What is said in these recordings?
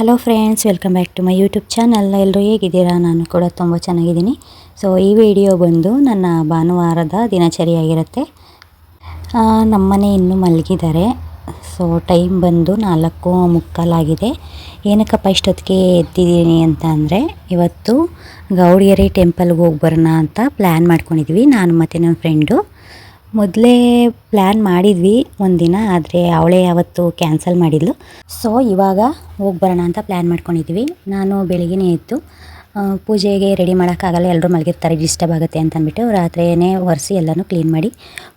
Hello friends welcome back to my YouTube channel ಎಲ್ಲರೂ ಹೇಗಿದ್ದೀರಾ? ನಾನು ಕೂಡ ತುಂಬ ಚೆನ್ನಾಗಿದ್ದೀನಿ. ಸೊ ಈ ವಿಡಿಯೋ ಬಂದು ನನ್ನ ಭಾನುವಾರದ ದಿನಚರಿಯಾಗಿರುತ್ತೆ ನಮ್ಮನೆ ಇನ್ನೂ ಮಲಗಿದ್ದಾರೆ. ಸೊ ಟೈಮ್ ಬಂದು ನಾಲ್ಕು ಮುಕ್ಕಾಲಾಗಿದೆ ಏನಕ್ಕಪ್ಪ ಇಷ್ಟೊತ್ತಿಗೆ ಎದ್ದಿದ್ದೀನಿ ಅಂತ ಅಂದರೆ, ಇವತ್ತು ಗೌಡಿಗೆರೆ ಟೆಂಪಲ್ಗೆ ಹೋಗಿ ಬರೋಣ ಅಂತ ಪ್ಲ್ಯಾನ್ ಮಾಡ್ಕೊಂಡಿದ್ವಿ. ನಾನು ಮತ್ತು ನನ್ನ ಫ್ರೆಂಡು ಮೊದಲೇ ಪ್ಲ್ಯಾನ್ ಮಾಡಿದ್ವಿ ಒಂದಿನ ಆದರೆ ಅವಳೇ ಅವತ್ತು ಕ್ಯಾನ್ಸಲ್ ಮಾಡಿದ್ಲು. ಸೊ ಇವಾಗ ಹೋಗಿ ಬರೋಣ ಅಂತ ಪ್ಲ್ಯಾನ್ ಮಾಡ್ಕೊಂಡಿದ್ವಿ. ನಾನು ಬೆಳಿಗ್ಗೆ ಎದ್ದು ಪೂಜೆಗೆ ರೆಡಿ ಮಾಡೋಕ್ಕಾಗಲ್ಲ ಎಲ್ಲರೂ ಮಲಗಿರ್ತಾರೆ ಡಿಸ್ಟರ್ಬ್ ಆಗುತ್ತೆ ಅಂತ ಅಂದ್ಬಿಟ್ಟು ರಾತ್ರಿಯೇ ಒರೆಸಿ ಎಲ್ಲನೂ ಕ್ಲೀನ್ ಮಾಡಿ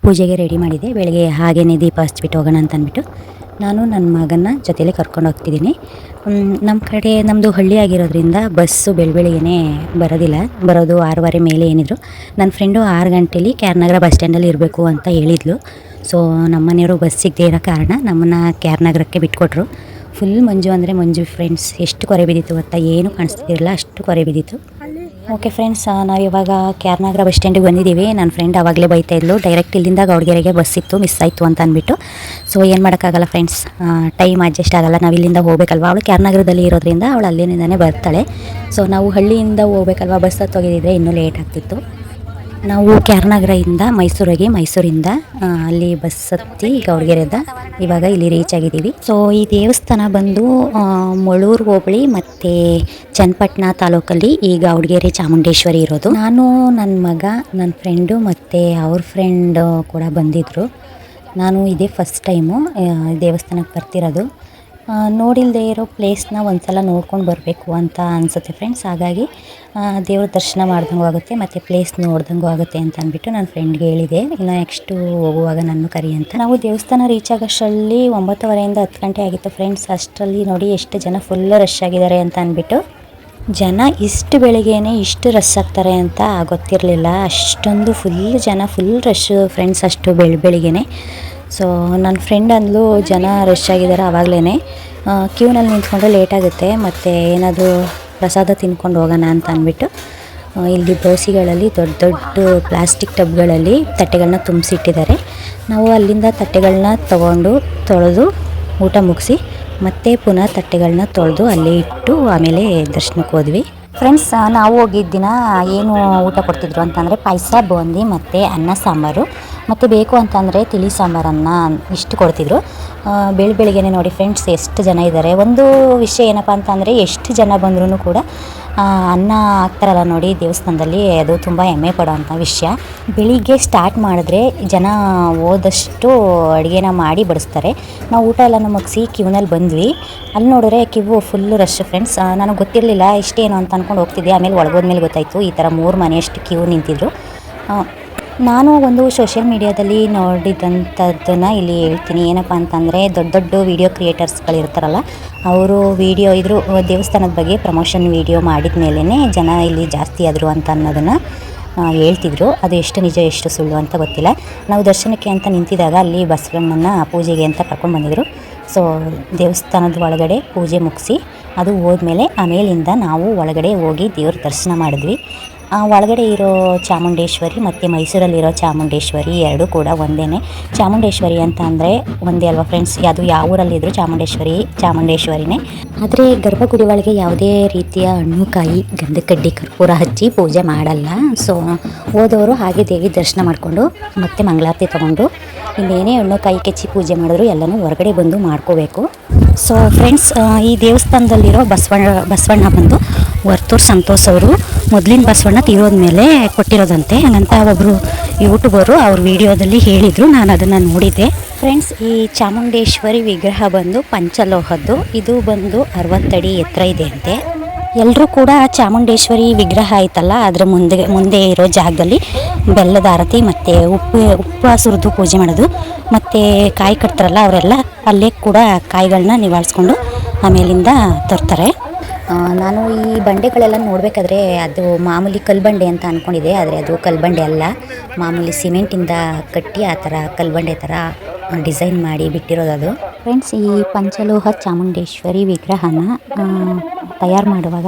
ಪೂಜೆಗೆ ರೆಡಿ ಮಾಡಿದೆ. ಬೆಳಗ್ಗೆ ಹಾಗೇನೆ ದೀಪ ಹಚ್ಚಿಬಿಟ್ಟು ಹೋಗೋಣ ಅಂತ ಅಂದ್ಬಿಟ್ಟು ನಾನು ನನ್ನ ಮಗನ ಜೊತೆಲೇ ಕರ್ಕೊಂಡು ಹೋಗ್ತಿದ್ದೀನಿ. ನಮ್ಮ ಕಡೆ ನಮ್ಮದು ಹಳ್ಳಿ ಆಗಿರೋದ್ರಿಂದ ಬಸ್ಸು ಬೆಳಬೆಳಿಗ್ಗೆ ಬರೋದಿಲ್ಲ. ಬರೋದು ಆರೂವರೆ ಮೇಲೆ ಏನಿದ್ರು. ನನ್ನ ಫ್ರೆಂಡು ಆರು ಗಂಟೇಲಿ ಕ್ಯಾರ್ನಗರ ಬಸ್ ಸ್ಟ್ಯಾಂಡಲ್ಲಿ ಇರಬೇಕು ಅಂತ ಹೇಳಿದ್ಲು. ಸೊ ನಮ್ಮನೆಯವರು ಬಸ್ ಸಿಗದೇ ಇರೋ ಕಾರಣ ನಮ್ಮನ್ನು ಕ್ಯಾರ್ನಗರಕ್ಕೆ ಬಿಟ್ಕೊಟ್ರು. ಫುಲ್ ಮಂಜು ಅಂದರೆ ಮಂಜು ಫ್ರೆಂಡ್ಸ್ ಎಷ್ಟು ಕೊರೆ ಬಿದ್ದಿತ್ತು ಗೊತ್ತಾ? ಏನು ಕಾಣಿಸ್ತಿರಲಿಲ್ಲ, ಅಷ್ಟು ಕೊರೆ ಬಿದ್ದಿತ್ತು. ಓಕೆ ಫ್ರೆಂಡ್ಸ್ ನಾವು ಇವಾಗ ಕ್ಯಾರ್ನಗರ ಬಸ್ ಸ್ಟ್ಯಾಂಡಿಗೆ ಬಂದಿದ್ದೀವಿ. ನನ್ನ ಫ್ರೆಂಡ್ ಆವಾಗಲೇ ಬೈತಾ ಇದ್ಲು. ಡೈರೆಕ್ಟ್ ಇಲ್ಲಿಂದ ಗೌಡ್ಗೆರೆಗೆ ಬಸ್ ಇತ್ತು. ಮಿಸ್ ಆಯಿತು ಅಂತ ಅಂದ್ಬಿಟ್ಟು. ಸೊ ಏನು ಮಾಡೋಕ್ಕಾಗಲ್ಲ ಫ್ರೆಂಡ್ಸ್ ಟೈಮ್ ಅಡ್ಜಸ್ಟ್ ಆಗಲ್ಲ. ನಾವು ಇಲ್ಲಿಂದ ಹೋಗಬೇಕಲ್ವಾ? ಅವಳು ಕ್ಯಾರ್ನಗರದಲ್ಲಿ ಇರೋದ್ರಿಂದ ಅವಳು ಅಲ್ಲಿಂದನೇ ಬರ್ತಾಳೆ. ಸೊ ನಾವು ಹಳ್ಳಿಯಿಂದ ಹೋಗ್ಬೇಕಲ್ವ? ಬಸ್ ಹತ್ತೋಗಿದ್ದರೆ ಇನ್ನೂ ಲೇಟ್ ಆಗ್ತಿತ್ತು. ನಾವು ಕ್ಯಾರ್ನಗರದಿಂದ ಮೈಸೂರಿಗೆ, ಮೈಸೂರಿಂದ ಅಲ್ಲಿ ಬಸ್ ಹತ್ತಿ ಗೌಡಗೆರೆದ ಇವಾಗ ಇಲ್ಲಿ ರೀಚ್ ಆಗಿದ್ದೀವಿ. ಸೊ ಈ ದೇವಸ್ಥಾನ ಬಂದು ಮೊಳೂರು ಹೋಬಳಿ ಮತ್ತು ಚನ್ನಪಟ್ಟಣ ತಾಲೂಕಲ್ಲಿ ಈ ಗೌಡಗೆರೆ ಚಾಮುಂಡೇಶ್ವರಿ ಇರೋದು. ನಾನು ನನ್ನ ಮಗ ನನ್ನ ಫ್ರೆಂಡು ಮತ್ತು ಅವ್ರ ಫ್ರೆಂಡ್ ಕೂಡ ಬಂದಿದ್ದರು ನಾನು ಇದೇ ಫಸ್ಟ್ ಟೈಮು ದೇವಸ್ಥಾನಕ್ಕೆ ಬರ್ತಿರೋದು. ನೋಡಿಲ್ಲದೆ ಇರೋ ಪ್ಲೇಸ್ನ ಒಂದ್ಸಲ ನೋಡ್ಕೊಂಡು ಬರಬೇಕು ಅಂತ ಅನಿಸುತ್ತೆ ಫ್ರೆಂಡ್ಸ್ ಹಾಗಾಗಿ ದೇವ್ರ ದರ್ಶನ ಮಾಡ್ದಂಗೂ ಆಗುತ್ತೆ, ಮತ್ತು ಪ್ಲೇಸ್ ನೋಡ್ದಂಗೂ ಆಗುತ್ತೆ ಅಂತ ಅಂದ್ಬಿಟ್ಟು ನನ್ನ ಫ್ರೆಂಡ್ಗೆ ಹೇಳಿದೆ. ಇನ್ನು ನೆಕ್ಸ್ಟು ಹೋಗುವಾಗ ನನ್ನ ಕರಿ ಅಂತ. ನಾವು ದೇವಸ್ಥಾನ ರೀಚ್ ಆಗೋಷ್ಟರಲ್ಲಿ ಒಂಬತ್ತುವರೆಯಿಂದ ಹತ್ತು ಗಂಟೆ ಆಗಿತ್ತು ಫ್ರೆಂಡ್ಸ್ ಅಷ್ಟರಲ್ಲಿ ನೋಡಿ ಎಷ್ಟು ಜನ ಫುಲ್ ರಶ್ ಆಗಿದ್ದಾರೆ ಅಂತ ಅಂದ್ಬಿಟ್ಟು ಜನ ಇಷ್ಟು ಬೆಳಿಗ್ಗೆನೆ ಇಷ್ಟು ರಶ್ ಆಗ್ತಾರೆ ಅಂತ ಗೊತ್ತಿರಲಿಲ್ಲ. ಅಷ್ಟೊಂದು ಫುಲ್ ಜನ ಫುಲ್ ರಶ್ ಫ್ರೆಂಡ್ಸ್ ಅಷ್ಟು ಬೆಳ, ಬೆಳಿಗ್ಗೆನೆ. ಸೊ ನನ್ನ ಫ್ರೆಂಡ್ ಅಂದಲು, ಜನ ರಶ್ ಆಗಿದ್ದಾರೆ ಆವಾಗಲೇ ಕ್ಯೂನಲ್ಲಿ ನಿಂತ್ಕೊಂಡ್ರೆ ಲೇಟ್ ಆಗುತ್ತೆ, ಮತ್ತು ಏನಾದರೂ ಪ್ರಸಾದ ತಿನ್ಕೊಂಡು ಹೋಗೋಣ ಅಂತ ಅಂದ್ಬಿಟ್ಟು ಇಲ್ಲಿ ದೋಸೆಗಳಲ್ಲಿ ದೊಡ್ಡ ದೊಡ್ಡ ಪ್ಲಾಸ್ಟಿಕ್ ಟಬ್ಗಳಲ್ಲಿ ತಟ್ಟೆಗಳನ್ನ ತುಂಬಿಸಿಟ್ಟಿದ್ದಾರೆ. ನಾವು ಅಲ್ಲಿಂದ ತಟ್ಟೆಗಳನ್ನ ತಗೊಂಡು ತೊಳೆದು ಊಟ ಮುಗಿಸಿ, ಮತ್ತೆ ಪುನಃ ತಟ್ಟೆಗಳನ್ನ ತೊಳೆದು ಅಲ್ಲೇ ಇಟ್ಟು ಆಮೇಲೆ ದರ್ಶನಕ್ಕೆ ಹೋದ್ವಿ. ಫ್ರೆಂಡ್ಸ್ ನಾವು ಹೋಗಿದ್ದ ದಿನ ಏನು ಊಟ ಕೊಡ್ತಿದ್ರು ಅಂತಂದರೆ ಪಾಯಸ ಬೂಂದಿ ಮತ್ತು ಅನ್ನ, ಸಾಂಬಾರು. ಮತ್ತು ಬೇಕು ಅಂತಂದರೆ ತಿಳಿ ಸಾಂಬಾರನ್ನು ಇಷ್ಟು ಕೊಡ್ತಿದ್ರು. ಬೆಳ ಬೆಳಿಗ್ಗೆ ನೋಡಿ ಫ್ರೆಂಡ್ಸ್ ಎಷ್ಟು ಜನ ಇದ್ದಾರೆ ಒಂದು ವಿಷಯ ಏನಪ್ಪ ಅಂತಂದರೆ ಎಷ್ಟು ಜನ ಬಂದ್ರೂ ಕೂಡ ಅನ್ನ ಹಾಕ್ತಾರಲ್ಲ ನೋಡಿ ದೇವಸ್ಥಾನದಲ್ಲಿ, ಅದು ತುಂಬ ಹೆಮ್ಮೆ ಪಡೋವಂಥ ವಿಷಯ. ಬೆಳಿಗ್ಗೆ ಸ್ಟಾರ್ಟ್ ಮಾಡಿದ್ರೆ ಜನ ಹೋದಷ್ಟು ಅಡುಗೆನ ಮಾಡಿ ಬಡಿಸ್ತಾರೆ. ನಾವು ಊಟ ಎಲ್ಲ ಮುಗಿಸಿ ಕ್ಯೂನಲ್ಲಿ ಬಂದ್ವಿ. ಅಲ್ಲಿ ನೋಡಿದ್ರೆ ಕಿವು ಫುಲ್ ರಶ್ ಫ್ರೆಂಡ್ಸ್ ನನಗೆ ಗೊತ್ತಿರಲಿಲ್ಲ ಇಷ್ಟೇನು ಅಂತ ಅಂದ್ಕೊಂಡು ಹೋಗ್ತಿದ್ದೆ. ಆಮೇಲೆ ಒಳಗೋದ್ಮೇಲೆ ಗೊತ್ತಾಯಿತು, ಈ ಥರ ಮೂರು ಮನೆಯಷ್ಟು ಕ್ಯೂ ನಿಂತಿದ್ರು. ನಾನು ಒಂದು ಸೋಷಿಯಲ್ ಮೀಡಿಯಾದಲ್ಲಿ ನೋಡಿದಂಥದ್ದನ್ನು ಇಲ್ಲಿ ಹೇಳ್ತೀನಿ. ಏನಪ್ಪ ಅಂತಂದರೆ ದೊಡ್ಡ ದೊಡ್ಡ ವೀಡಿಯೋ ಕ್ರಿಯೇಟರ್ಸ್ಗಳಿರ್ತಾರಲ್ಲ ಅವರು ವೀಡಿಯೋ ಇದ್ರೂ ದೇವಸ್ಥಾನದ ಬಗ್ಗೆ ಪ್ರಮೋಷನ್ ವೀಡಿಯೋ ಮಾಡಿದ ಮೇಲೇ ಜನ ಇಲ್ಲಿ ಜಾಸ್ತಿ ಆದರು ಅಂತ ಅನ್ನೋದನ್ನು ಹೇಳ್ತಿದ್ರು. ಅದು ಎಷ್ಟು ನಿಜ, ಎಷ್ಟು ಸುಳ್ಳು ಅಂತ ಗೊತ್ತಿಲ್ಲ. ನಾವು ದರ್ಶನಕ್ಕೆ ಅಂತ ನಿಂತಿದಾಗ ಅಲ್ಲಿ ಬಸವಣ್ಣನ ಪೂಜೆಗೆ ಅಂತ ಕರ್ಕೊಂಡು ಬಂದಿದ್ರು. ಸೊ ದೇವಸ್ಥಾನದ ಒಳಗಡೆ ಪೂಜೆ ಮುಗಿಸಿ, ಅದು ಹೋದ್ಮೇಲೆ ಆಮೇಲಿಂದ ನಾವು ಒಳಗಡೆ ಹೋಗಿ ದೇವ್ರ ದರ್ಶನ ಮಾಡಿದ್ವಿ. ಒಳಗಡೆ ಇರೋ ಚಾಮುಂಡೇಶ್ವರಿ ಮತ್ತು ಮೈಸೂರಲ್ಲಿರೋ ಚಾಮುಂಡೇಶ್ವರಿ ಎರಡೂ ಕೂಡ ಒಂದೇ ಚಾಮುಂಡೇಶ್ವರಿ ಅಂತ ಅಂದರೆ ಒಂದೇ ಅಲ್ವಾ ಫ್ರೆಂಡ್ಸ್ ಅದು ಯಾವ ಊರಲ್ಲಿದ್ದರೂ ಚಾಮುಂಡೇಶ್ವರಿ, ಚಾಮುಂಡೇಶ್ವರಿನೇ. ಆದರೆ ಗರ್ಭಗುಡಿ ಒಳಗೆ ಯಾವುದೇ ರೀತಿಯ ಹಣ್ಣು ಕಾಯಿ ಗಂಧ ಕರ್ಪೂರ ಹಚ್ಚಿ ಪೂಜೆ ಮಾಡಲ್ಲ. ಸೊ ಹೋದವರು ಹಾಗೆ ದೇವಿ ದರ್ಶನ ಮಾಡಿಕೊಂಡು ಮತ್ತೆ ಮಂಗಳಾರತಿ ತೊಗೊಂಡು ಇನ್ನೇನೇ ಹಣ್ಣು ಕಾಯಿ ಕೆಚ್ಚಿ ಪೂಜೆ ಮಾಡಿದ್ರು ಎಲ್ಲನೂ ಹೊರಗಡೆ ಬಂದು ಮಾಡ್ಕೋಬೇಕು. ಸೊ ಫ್ರೆಂಡ್ಸ್ ಈ ದೇವಸ್ಥಾನದಲ್ಲಿರೋ ಬಸವಣ್ಣ ಬಸವಣ್ಣ ಬಂದು ವರ್ತೂರ್ ಸಂತೋಷ್ ಅವರು ಮೊದಲಿನ ಬಸವಣ್ಣ ತೀರೋದ್ಮೇಲೆ ಕೊಟ್ಟಿರೋದಂತೆ. ಹಂಗಂತ ಒಬ್ಬರು ಯೂಟ್ಯೂಬರು ಅವ್ರ ವಿಡಿಯೋದಲ್ಲಿ ಹೇಳಿದರು, ನಾನು ಅದನ್ನು ನೋಡಿದ್ದೆ. ಫ್ರೆಂಡ್ಸ್ ಈ ಚಾಮುಂಡೇಶ್ವರಿ ವಿಗ್ರಹ ಬಂದು ಪಂಚಲೋಹದ್ದು. ಇದು ಬಂದು ಅರವತ್ತಡಿ ಎತ್ತರ ಇದೆ ಅಂತೆ. ಎಲ್ಲರೂ ಕೂಡ ಚಾಮುಂಡೇಶ್ವರಿ ವಿಗ್ರಹ ಆಯ್ತಲ್ಲ, ಅದ್ರ ಮುಂದೆ ಮುಂದೆ ಇರೋ ಜಾಗದಲ್ಲಿ ಬೆಲ್ಲದ ಆರತಿ ಮತ್ತು ಉಪ್ಪು ಉಪ್ಪು ಸುರಿದು ಪೂಜೆ ಮಾಡೋದು, ಮತ್ತು ಕಾಯಿ ಕಟ್ತಾರಲ್ಲ ಅವರೆಲ್ಲ, ಅಲ್ಲೇ ಕೂಡ ಕಾಯಿಗಳನ್ನ ನಿವಾಳಿಸ್ಕೊಂಡು ಆಮೇಲಿಂದ ತರ್ತಾರೆ. ನಾನು ಈ ಬಂಡೆಗಳೆಲ್ಲ ನೋಡಬೇಕಾದ್ರೆ ಅದು ಮಾಮೂಲಿ ಕಲ್ಬಂಡೆ ಅಂತ ಅಂದ್ಕೊಂಡಿದ್ದೆ ಆದರೆ ಅದು ಕಲ್ಬಂಡೆ ಅಲ್ಲ. ಮಾಮೂಲಿ ಸಿಮೆಂಟಿಂದ ಕಟ್ಟಿ ಆ ಥರ ಕಲ್ಬಂಡೆ ಥರ ಡಿಸೈನ್ ಮಾಡಿ ಬಿಟ್ಟಿರೋದು ಅದು. ಫ್ರೆಂಡ್ಸ್ ಈ ಪಂಚಲೋಹ ಚಾಮುಂಡೇಶ್ವರಿ ವಿಗ್ರಹನ ತಯಾರು ಮಾಡುವಾಗ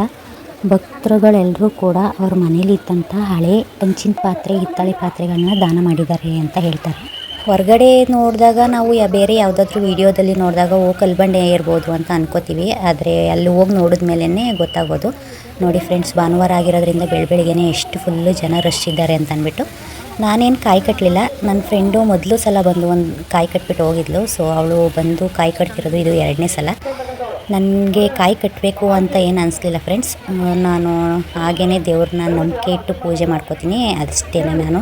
ಭಕ್ತರುಗಳೆಲ್ಲರೂ ಕೂಡ ಅವ್ರ ಮನೇಲಿ ಇದ್ದಂಥ ಹಳೆ ಪಂಚಿನ ಪಾತ್ರೆ, ಹಿತ್ತಾಳೆ ಪಾತ್ರೆಗಳನ್ನ ದಾನ ಮಾಡಿದ್ದಾರೆ ಅಂತ ಹೇಳ್ತಾರೆ. ಹೊರಗಡೆ ನೋಡಿದಾಗ ನಾವು ಯಾ, ಬೇರೆ ಯಾವುದಾದ್ರೂ ವೀಡಿಯೋದಲ್ಲಿ ನೋಡಿದಾಗ, ಓ, ಕಲ್ಬಂಡೆ ಇರ್ಬೋದು ಅಂತ ಅನ್ಕೋತೀವಿ. ಆದರೆ ಅಲ್ಲಿ ಹೋಗಿ ನೋಡಿದ ಮೇಲೇ ಗೊತ್ತಾಗೋದು. ನೋಡಿ ಫ್ರೆಂಡ್ಸ್ ಭಾನುವಾರ ಆಗಿರೋದ್ರಿಂದ ಬೆಳಬೆಳಿಗ್ಗೆ ಎಷ್ಟು ಫುಲ್ಲು ಜನ ರಶ್ ಇದ್ದಾರೆ ಅಂತ ಅಂದ್ಬಿಟ್ಟು. ನಾನೇನು ಕಾಯಿ ಕಟ್ಟಲಿಲ್ಲ ನನ್ನ ಫ್ರೆಂಡು ಮೊದಲು ಸಲ ಬಂದು ಒಂದು ಕಾಯಿ ಕಟ್ಬಿಟ್ಟು ಹೋಗಿದ್ಲು. ಸೊ ಅವಳು ಬಂದು ಕಾಯಿ ಕಟ್ತಿರೋದು ಇದು ಎರಡನೇ ಸಲ. ನನಗೆ ಕಾಯಿ ಕಟ್ಟಬೇಕು ಅಂತ ಏನು ಅನಿಸ್ಲಿಲ್ಲ ಫ್ರೆಂಡ್ಸ್ ನಾನು ಹಾಗೇ ದೇವ್ರನ್ನ ನಂಬಿಕೆ ಇಟ್ಟು ಪೂಜೆ ಮಾಡ್ಕೋತೀನಿ. ಅಷ್ಟೇನೆ ನಾನು.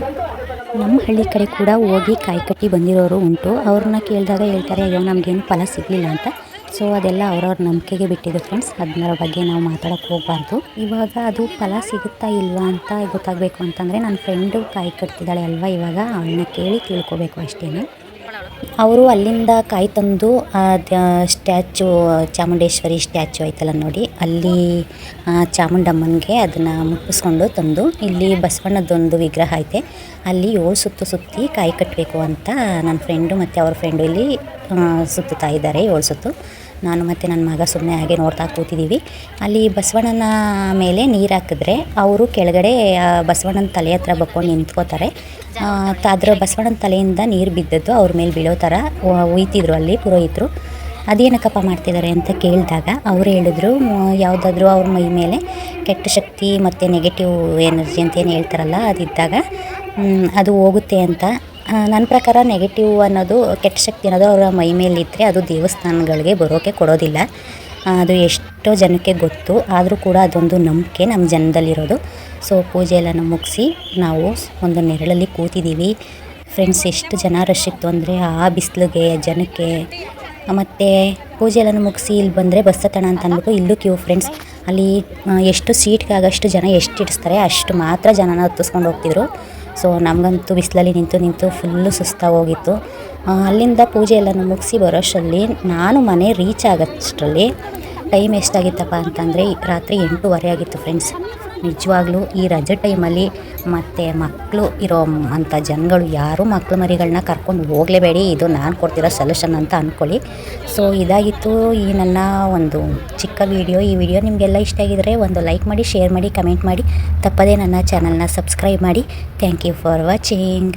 ನಮ್ಮ ಹಳ್ಳಿ ಕಡೆ ಕೂಡ ಹೋಗಿ ಕಾಯಿ ಕಟ್ಟಿ ಬಂದಿರೋರು ಉಂಟು. ಅವ್ರನ್ನ ಕೇಳಿದಾಗ ಹೇಳ್ತಾರೆ, ಅಯ್ಯೋ, ನಮಗೇನು ಫಲ ಸಿಗಲಿಲ್ಲ ಅಂತ. ಸೊ ಅದೆಲ್ಲ ಅವ್ರವ್ರ ನಂಬಿಕೆಗೆ ಬಿಟ್ಟಿದೆ ಫ್ರೆಂಡ್ಸ್ ಅದರ ಬಗ್ಗೆ ನಾವು ಮಾತಾಡೋಕ್ಕೆ ಹೋಗಬಾರ್ದು. ಇವಾಗ ಅದು ಫಲ ಸಿಗುತ್ತಾ ಇಲ್ವಾ ಅಂತ ಗೊತ್ತಾಗಬೇಕು ಅಂತಂದರೆ ನನ್ನ ಫ್ರೆಂಡು ಕಾಯಿ ಕಟ್ತಿದ್ದಾಳೆ ಅಲ್ವಾ ಇವಾಗ, ಅವಳನ್ನ ಕೇಳಿ ತಿಳ್ಕೊಬೇಕು ಅಷ್ಟೇ ಅವರು ಅಲ್ಲಿಂದ ಕಾಯಿ ತಂದು ಸ್ಟ್ಯಾಚು, ಚಾಮುಂಡೇಶ್ವರಿ ಸ್ಟ್ಯಾಚು ಐತಲ್ಲ ನೋಡಿ, ಅಲ್ಲಿ ಚಾಮುಂಡಮ್ಮನಿಗೆ ಅದನ್ನು ಮುಟ್ಟಿಸ್ಕೊಂಡು ತಂದು, ಇಲ್ಲಿ ಬಸವಣ್ಣದೊಂದು ವಿಗ್ರಹ ಐತೆ, ಅಲ್ಲಿ ಏಳು ಸುತ್ತು ಸುತ್ತಿ ಕಾಯಿ ಕಟ್ಟಬೇಕು ಅಂತ ನನ್ನ ಫ್ರೆಂಡು ಮತ್ತು ಅವ್ರ ಫ್ರೆಂಡು ಇಲ್ಲಿ ಸುತ್ತಾ ಸುತ್ತುತ್ತಾ ಇದ್ದಾರೆ ಏಳು ಸುತ್ತು. ನಾನು ಮತ್ತು ನನ್ನ ಮಗ ಸುಮ್ಮನೆ ಹಾಗೆ ನೋಡ್ತಾ ಕೂತಿದ್ದೀವಿ. ಅಲ್ಲಿ ಬಸವಣ್ಣನ ಮೇಲೆ ನೀರು ಹಾಕಿದ್ರೆ ಅವರು ಕೆಳಗಡೆ ಬಸವಣ್ಣನ ತಲೆ ಹತ್ರ ಬಕ್ಕೊಂಡು ನಿಂತ್ಕೋತಾರೆ. ಅದರ ಬಸವಣ್ಣನ ತಲೆಯಿಂದ ನೀರು ಬಿದ್ದದ್ದು ಅವ್ರ ಮೇಲೆ ಬೀಳೋ ಥರ ಉಯ್ತಿದ್ರು ಅಲ್ಲಿ ಪುರೋಹಿತರು. ಅದೇನಕ್ಕಪ್ಪ ಮಾಡ್ತಿದ್ದಾರೆ ಅಂತ ಕೇಳಿದಾಗ ಅವರು ಹೇಳಿದ್ರು ಯಾವುದಾದ್ರೂ ಅವ್ರ ಮೈ ಮೇಲೆ ಕೆಟ್ಟ ಶಕ್ತಿ ಮತ್ತು ನೆಗೆಟಿವ್ ಎನರ್ಜಿ ಅಂತ ಏನು ಹೇಳ್ತಾರಲ್ಲ, ಅದಿದ್ದಾಗ ಅದು ಹೋಗುತ್ತೆ ಅಂತ ನನ್ನ ಪ್ರಕಾರ ನೆಗೆಟಿವ್ ಅನ್ನೋದು, ಕೆಟ್ಟ ಶಕ್ತಿ ಅನ್ನೋದು ಅವರ ಮೈ ಮೇಲಿದ್ದರೆ ಅದು ದೇವಸ್ಥಾನಗಳಿಗೆ ಬರೋಕ್ಕೆ ಕೊಡೋದಿಲ್ಲ. ಅದು ಎಷ್ಟೋ ಜನಕ್ಕೆ ಗೊತ್ತು, ಆದರೂ ಕೂಡ ಅದೊಂದು ನಂಬಿಕೆ ನಮ್ಮ ಜನದಲ್ಲಿರೋದು. ಸೊ ಪೂಜೆ ಎಲ್ಲ ಮುಗಿಸಿ ನಾವು ಒಂದು ನೆರಳಲ್ಲಿ ಕೂತಿದ್ದೀವಿ. ಫ್ರೆಂಡ್ಸ್ ಎಷ್ಟು ಜನ ರಶ್ ಇತ್ತು ಅಂದರೆ ಆ ಬಿಸಿಲಿಗೆ, ಜನಕ್ಕೆ, ಮತ್ತು ಪೂಜೆ ಎಲ್ಲ ಮುಗಿಸಿ ಇಲ್ಲಿ ಬಂದರೆ ಬಸ್ ಹತ್ತಣ ಅಂತ ಅಂದ್ಬಿಟ್ಟು ಇಲ್ಲೂ ಕ್ಯೂ ಫ್ರೆಂಡ್ಸ್ ಅಲ್ಲಿ ಎಷ್ಟು ಸೀಟ್ಗೆ ಆಗಷ್ಟು ಜನ ಎಷ್ಟು ಇಡಿಸ್ತಾರೆ, ಅಷ್ಟು ಮಾತ್ರ ಜನನ ಹತ್ತಿಸ್ಕೊಂಡು ಹೋಗ್ತಿದ್ರು. ಸೊ ನಮಗಂತೂ ಬಿಸಿಲಲ್ಲಿ ನಿಂತು ನಿಂತು ಫುಲ್ಲು ಸುಸ್ತಾಗಿ ಹೋಗಿತ್ತು ಅಲ್ಲಿಂದ ಪೂಜೆ ಎಲ್ಲ ಮುಗಿಸಿ ಬರೋಷ್ಟರಲ್ಲಿ ನಾನು ಮನೆ ರೀಚ್ ಆಗೋಷ್ಟರಲ್ಲಿ ಟೈಮ್ ಎಷ್ಟಾಗಿತ್ತಪ್ಪ ಅಂತಂದರೆ ರಾತ್ರಿ ಎಂಟೂವರೆ ಆಗಿತ್ತು ಫ್ರೆಂಡ್ಸ್ ನಿಜವಾಗ್ಲೂ ಈ ರಜೆ ಟೈಮಲ್ಲಿ ಮತ್ತು ಮಕ್ಕಳು ಇರೋ ಅಂಥ ಜನಗಳು ಯಾರೂ ಮಕ್ಕಳು ಮರಿಗಳನ್ನ ಕರ್ಕೊಂಡು ಹೋಗಲೇಬೇಡಿ. ಇದು ನಾನು ಕೊಡ್ತಿರೋ ಸೊಲ್ಯೂಷನ್ ಅಂತ ಅಂದ್ಕೊಳ್ಳಿ ಸೊ ಇದಾಗಿತ್ತು ಈ ನನ್ನ ಒಂದು ಚಿಕ್ಕ ವಿಡಿಯೋ ಈ ವಿಡಿಯೋ ನಿಮಗೆಲ್ಲ ಇಷ್ಟ ಆಗಿದರೆ ಒಂದು ಲೈಕ್ ಮಾಡಿ ಶೇರ್ ಮಾಡಿ ಕಮೆಂಟ್ ಮಾಡಿ. ತಪ್ಪದೇ ನನ್ನ ಚಾನಲ್ನ ಸಬ್ಸ್ಕ್ರೈಬ್ ಮಾಡಿ. Thank you for watching